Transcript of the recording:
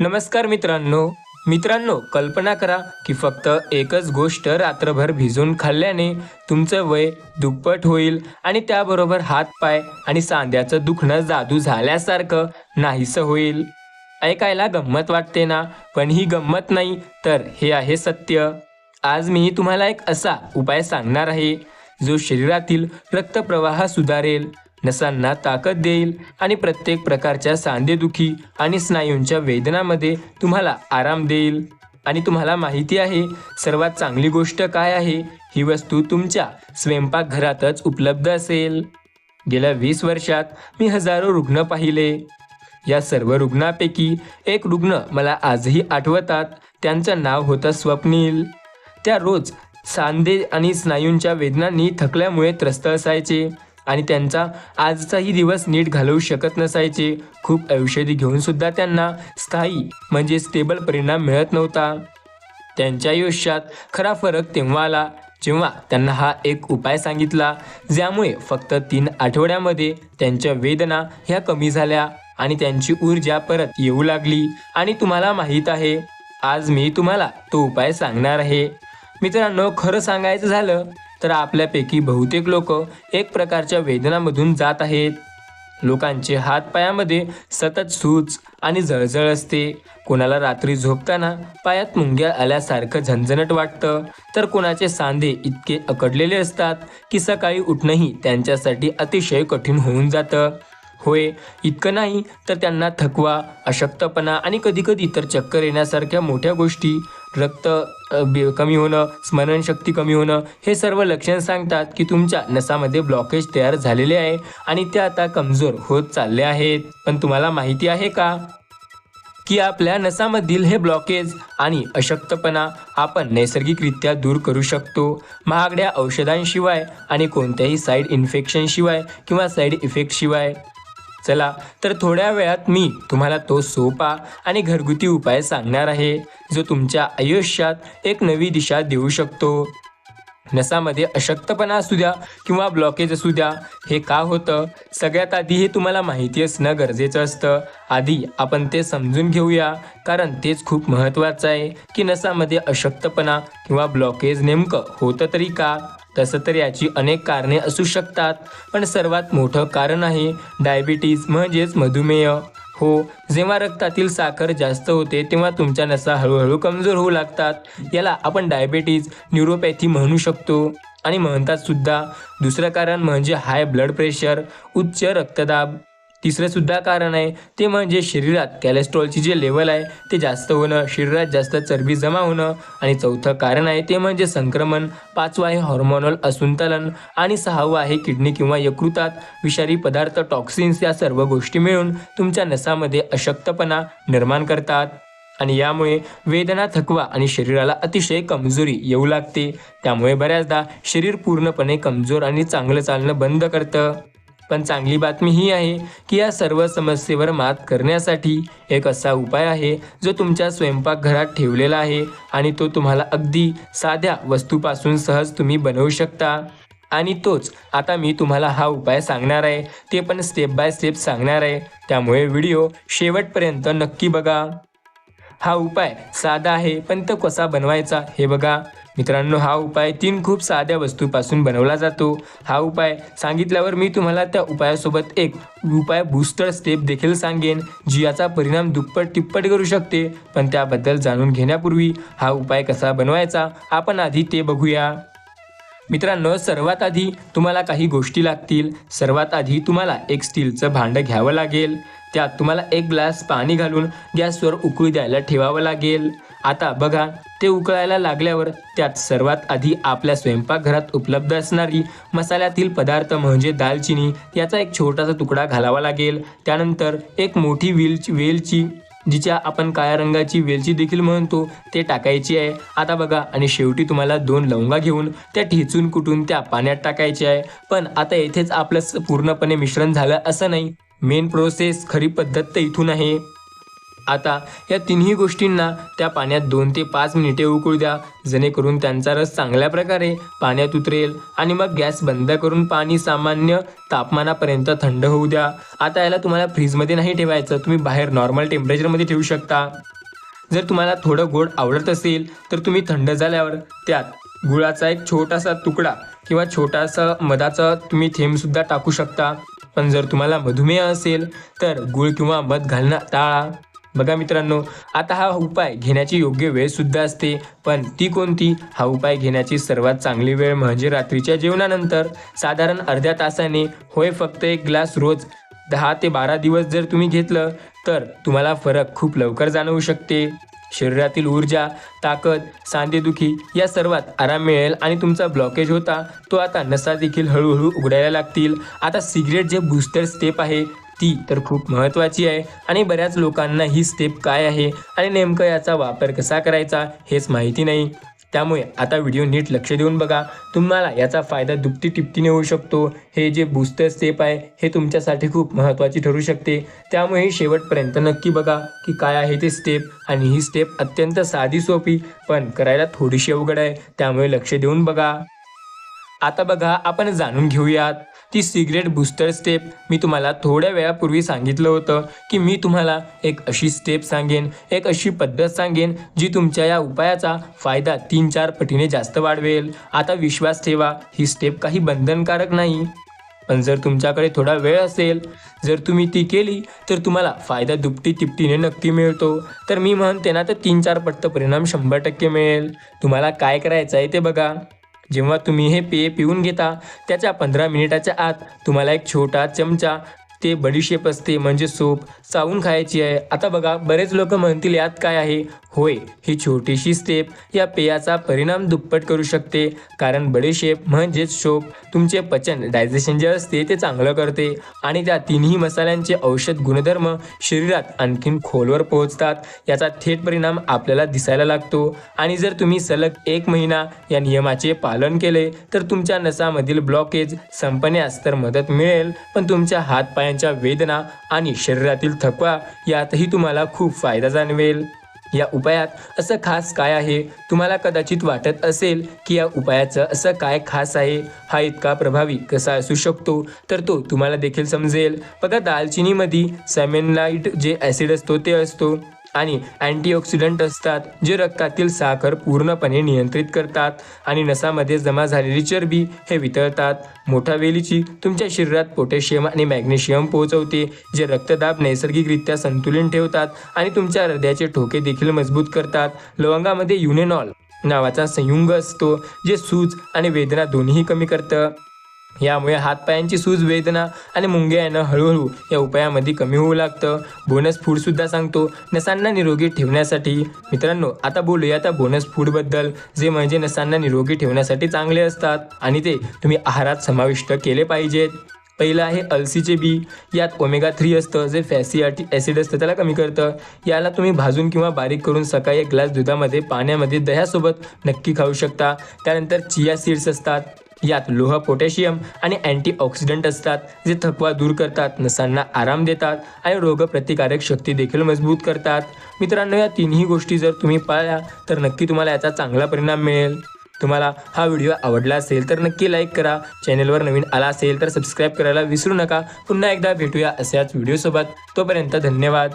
नमस्कार मित्रांनो. मित्रांनो कल्पना करा की फक्त एकच गोष्ट रात्रभर भिजून खाल्ल्याने तुमचं वय दुप्पट होईल आणि त्याबरोबर हात पाय आणि सांध्याचं दुखणं जादू झाल्यासारखं नाहीसं होईल. ऐकायला गंमत वाटते ना? पण ही गंमत नाही तर हे आहे सत्य. आज मी तुम्हाला एक असा उपाय सांगणार आहे जो शरीरातील रक्तप्रवाह सुधारेल. नसांना ताकद देईल आणि प्रत्येक प्रकारच्या सांधेदुखी आणि स्नायूंच्या वेदनामध्ये तुम्हाला आराम देईल. आणि तुम्हाला माहिती आहे सर्वात चांगली गोष्ट काय आहे? ही वस्तू तुमच्या स्वयंपाकघरातच उपलब्ध असेल. गेल्या वीस वर्षात मी हजारो रुग्ण पाहिले. या सर्व रुग्णापैकी एक रुग्ण मला आजही आठवतात. त्यांचं नाव होतं स्वप्नील. त्या रोज सांधे आणि स्नायूंच्या वेदनांनी थकल्यामुळे त्रस्त असायचे. आणि त्यांचा आजचाही दिवस नीट घालवू शकत नसायचे. खूप औषधी घेऊन सुद्धा त्यांना स्थायी म्हणजे स्टेबल परिणाम मिळत नव्हता. त्यांच्या आयुष्यात खरा फरक तेव्हा आला जेव्हा त्यांना हा एक उपाय सांगितला ज्यामुळे फक्त तीन आठवड्यामध्ये त्यांच्या वेदना ह्या कमी झाल्या आणि त्यांची ऊर्जा परत येऊ लागली. आणि तुम्हाला माहीत आहे आज मी तुम्हाला तो उपाय सांगणार आहे. मित्रांनो खरं सांगायचं झालं तर आपल्यापैकी बहुतेक लोक एक प्रकारच्या वेदनामधून जात आहेत. लोकांचे हातपायामध्ये सतत सूज आणि जळजळ असते. कोणाला रात्री झोपताना पायात मुंग्या आल्यासारखं झणझणट वाटतं. तर कोणाचे सांधे इतके अकडलेले असतात की सकाळी उठणंही त्यांच्यासाठी अतिशय कठीण होऊन जातं. होय इतकं नाही तर त्यांना थकवा अशक्तपणा आणि कधीकधी तर चक्कर येण्यासारख्या मोठ्या गोष्टी रक्त कमी होणं स्मरणशक्ती कमी होणं हे सर्व लक्षण सांगतात की तुमच्या नसामध्ये ब्लॉकेज तयार झालेले आहे आणि ते आता कमजोर होत चालले आहेत. पण तुम्हाला माहिती आहे का? की आपल्या नसामधील हे ब्लॉकेज आणि अशक्तपणा आपण नैसर्गिकरित्या दूर करू शकतो. महागड्या औषधांशिवाय आणि कोणत्याही साईड इन्फेक्शनशिवाय किंवा साईड इफेक्टशिवाय चला तर थोड्या वेळात मी तुम्हाला तो सोपा आणि घरगुती उपाय सांगणार आहे जो तुमच्या आयुष्यात एक नवी दिशा देऊ शकतो. नसामध्ये अशक्तपणा असू द्या किंवा ब्लॉकेज असू द्या हे का होतं? सगळ्यात आधी हे तुम्हाला माहिती असणं गरजेचं असतं. आधी आपण ते समजून घेऊया कारण तेच खूप महत्त्वाचं आहे की नसामध्ये अशक्तपणा किंवा ब्लॉकेज नेमकं होतं तरी का? तसं तर याची अनेक कारणे असू शकतात पण सर्वात मोठं कारण आहे डायबिटीज म्हणजेच मधुमेह. हो जेव्हा रक्तातील साखर जास्त होते तेव्हा तुमच्या नसा हळूहळू कमजोर होऊ लागतात. याला आपण डायबिटीज न्यूरोपॅथी म्हणू शकतो. आणि म्हणतात सुद्धा दुसरं कारण म्हणजे हाय ब्लड प्रेशर उच्च रक्तदाब. तिसरं सुद्धा कारण आहे ते म्हणजे शरीरात कॅलेस्ट्रॉलची जे लेवल आहे ते जास्त होणं शरीरात जास्त चरबी जमा होणं आणि चौथं कारण आहे ते म्हणजे संक्रमण. पाचवं आहे हॉर्मोनल असंतुलन आणि सहावं आहे किडनी किंवा यकृतात. विषारी पदार्थ टॉक्सिन्स या सर्व गोष्टी मिळून तुमच्या नसामध्ये अशक्तपणा निर्माण करतात. आणि यामुळे वेदना थकवा आणि शरीराला अतिशय कमजोरी येऊ लागते. त्यामुळे बऱ्याचदा शरीर पूर्णपणे कमजोर आणि चांगलं चालणं बंद करतं. पण चांगली बातमी ही आहे की या सर्व समस्येवर मात करण्यासाठी एक असा उपाय आहे जो तुमच्या स्वयंपाकघरात ठेवलेला आहे आणि तो तुम्हाला अगदी साध्या वस्तूपासून सहज तुम्ही बनवू शकता. आणि तोच आता मी तुम्हाला हा उपाय सांगणार आहे. ते पण स्टेप बाय स्टेप सांगणार आहे. त्यामुळे व्हिडिओ शेवटपर्यंत नक्की बघा. हा उपाय साधा आहे पण तो कसा बनवायचा हे बघा. मित्रांनो हा उपाय तीन खूप साध्या वस्तूपासून बनवला जातो. हा उपाय सांगितल्यावर मी तुम्हाला त्या उपायासोबत एक उपाय बूस्टर स्टेप देखील सांगेन जी याचा परिणाम दुप्पट तिप्पट करू शकते. पण त्याबद्दल जाणून घेण्यापूर्वी हा उपाय कसा बनवायचा आपण आधी ते बघूया. मित्रांनो सर्वात आधी तुम्हाला काही गोष्टी लागतील. सर्वात आधी तुम्हाला एक स्टीलचं भांडं घ्यावं लागेल. त्यात तुम्हाला एक ग्लास पाणी घालून गॅसवर उकळी द्यायला ठेवावं लागेल. आता बघा ते उकळायला लागल्यावर त्यात सर्वात आधी आपल्या स्वयंपाकघरात उपलब्ध असणारी मसाल्यातील पदार्थ म्हणजे दालचिनी याचा एक छोटासा तुकडा घालावा लागेल. त्यानंतर एक मोठी वेलची वेलची जिच्या आपण काळ्या रंगाची वेलची देखील म्हणतो ते टाकायची आहे. आता बघा आणि शेवटी तुम्हाला दोन लवंगा घेऊन त्या ठेचून कुटून त्या पाण्यात टाकायचे आहे. पण आता येथेच आपलं स- पूर्णपणे मिश्रण झालं असं नाही. मेन प्रोसेस खरी पद्धत तर इथून आहे. आता या तिन्ही गोष्टींना त्या पाण्यात दोन ते पाच मिनिटे उकळू द्या. जेणेकरून त्यांचा रस चांगल्या प्रकारे पाण्यात उतरेल आणि मग गॅस बंद करून पाणी सामान्य तापमानापर्यंत थंड होऊ द्या. आता याला तुम्हाला फ्रीजमध्ये नाही ठेवायचं. तुम्ही बाहेर नॉर्मल टेम्परेचरमध्ये ठेवू शकता. जर तुम्हाला थोडं गोड आवडत असेल तर तुम्ही थंड झाल्यावर त्यात गुळाचा एक छोटासा तुकडा किंवा छोटासा मधाचा तुम्ही थेंबसुद्धा टाकू शकता. पण जर तुम्हाला मधुमेह असेल तर गुळ किंवा मध घालणं टाळा. बघा मित्रांनो आता हा उपाय घेण्याची योग्य वेळ सुद्धा असते पण ती कोणती? हा उपाय घेण्याची सर्वात चांगली वेळ म्हणजे रात्रीच्या जेवणानंतर. साधारण अर्ध्या तासाने होय फक्त एक ग्लास रोज दहा ते बारा दिवस जर तुम्ही घेतलं तर तुम्हाला फरक खूप लवकर जाणवू शकते. शरीरातील ऊर्जा ताकद सांधेदुखी या सर्वात आराम मिळेल आणि तुमचा ब्लॉकेज होता तो आता नसा देखील हळूहळू उघडायला लागतील. आता सिगरेट जे बूस्टर स्टेप आहे ती तर खूप महत्त्वाची आहे. आणि बऱ्याच लोकांना ही स्टेप काय आहे? आणि नेमकं याचा वापर कसा करायचा? हेच माहिती नाही. त्यामुळे आता व्हिडिओ नीट लक्ष देऊन बघा. तुम्हाला याचा फायदा दुपटी टिपटीने होऊ शकतो. हे जे बूस्टर स्टेप आहे हे तुमच्यासाठी खूप महत्त्वाची ठरू शकते. त्यामुळे शेवटपर्यंत नक्की बघा की काय आहे ते स्टेप आणि ही स्टेप अत्यंत साधी सोपी पण करायला थोडीशी अवघड आहे. त्यामुळे लक्ष देऊन बघा. आता बघा आपण जाणून घेऊयात. ती सिगरेट बूस्टर स्टेप मी तुम्हाला थोड्या वेळापूर्वी सांगितलं होतं की मी तुम्हाला एक अशी स्टेप सांगेन एक अशी पद्धत सांगेन जी तुमच्या या उपायाचा फायदा तीन चार पटीने जास्त वाढवेल. आता विश्वास ठेवा ही स्टेप काही बंधनकारक नाही. पण जर तुमच्याकडे थोडा वेळ असेल जर तुम्ही ती केली तर तुम्हाला फायदा दुपटी तिपटीने नक्की मिळतो. तर मी म्हणते ना तर तीन चार पट्ट परिणाम शंभर टक्के मिळेल. तुम्हाला काय करायचं आहे ते बघा. जेव्हा तुम्ही हे पेय पिऊन घेता त्याच्या पंधरा मिनिटाच्या आत तुम्हाला एक छोटा चमचा ते बडीशेप असते म्हणजे सूप चावून खायची आहे. आता बघा बरेच लोक म्हणतील यात काय आहे? होय ही छोटीशी स्टेप या पेयाचा परिणाम दुप्पट करू शकते. कारण बडीशेप म्हणजेच शोप तुमचे पचन डायजेशन जे असते ते चांगलं करते. आणि त्या तिन्ही मसाल्यांचे औषध गुणधर्म शरीरात आणखीन खोलवर पोहोचतात. याचा थेट परिणाम आपल्याला दिसायला लागतो. आणि जर तुम्ही सलग एक महिना या नियमाचे पालन केले तर तुमच्या नसामधील ब्लॉकेज संपण्यास तर मदत मिळेल पण तुमच्या हातपायांच्या वेदना आणि शरीरातील थकवा यातही तुम्हाला खूप फायदा जाणवेल. या उपायात असं खास काय आहे? तुम्हाला कदाचित वाटत असेल की या उपायाचं असं काय खास आहे? हा इतका प्रभावी कसा असू शकतो? तर तो तुम्हाला देखील समजेल. बघा दालचिनीमध्ये सॅमेनलाईट जे ॲसिड असतो ते असतो. आणि अँटीऑक्सिडंट असतात जे रक्तातील साखर पूर्णपणे नियंत्रित करतात आणि नसामध्ये जमा झालेली चरबी हे वितळतात. मोठा वेलीची तुमच्या शरीरात पोटॅशियम आणि मॅग्नेशियम पोहोचवते जे रक्तदाब नैसर्गिकरित्या संतुलन ठेवतात आणि तुमच्या हृदयाचे ठोके देखील मजबूत करतात. लवंगामध्ये युनेनॉल नावाचा संयुंग असतो जे सूज आणि वेदना दोन्हीही कमी करतं. यामुळे हातपायांची सूज वेदना आणि मुंग्या येणं हळूहळू या उपायामध्ये कमी होऊ लागतं. बोनस फूडसुद्धा सांगतो. नसांना निरोगी ठेवण्यासाठी. मित्रांनो आता बोलूया त्या बोनस फूडबद्दल जे म्हणजे नसांना निरोगी ठेवण्यासाठी चांगले असतात. आणि ते तुम्ही आहारात समाविष्ट केले पाहिजेत. पहिलं आहे अलसीचे बी. यात ओमेगा थ्री असतं. जे फॅसी ॲसिड असतं त्याला कमी करतं. याला तुम्ही भाजून किंवा बारीक करून सकाळी एक ग्लास दुधामध्ये पाण्यामध्ये दह्यासोबत नक्की खाऊ शकता. त्यानंतर चिया सीड्स असतात. यात लोह पोटॅशियम आणि अँटीऑक्सिडंट असतात जे थकवा दूर करतात नसांना आराम देतात आणि रोगप्रतिकारक शक्ती देखील मजबूत करतात. मित्रांनो या तिन्ही गोष्टी जर तुम्ही पाळल्या तर नक्की तुम्हाला याचा चांगला परिणाम मिळेल. तुम्हाला हा व्हिडिओ आवडला असेल तर नक्की लाईक करा. चॅनेलवर नवीन आला असेल तर सबस्क्राईब करायला विसरू नका. पुन्हा एकदा भेटूया अशाच व्हिडिओसोबत. तोपर्यंत धन्यवाद.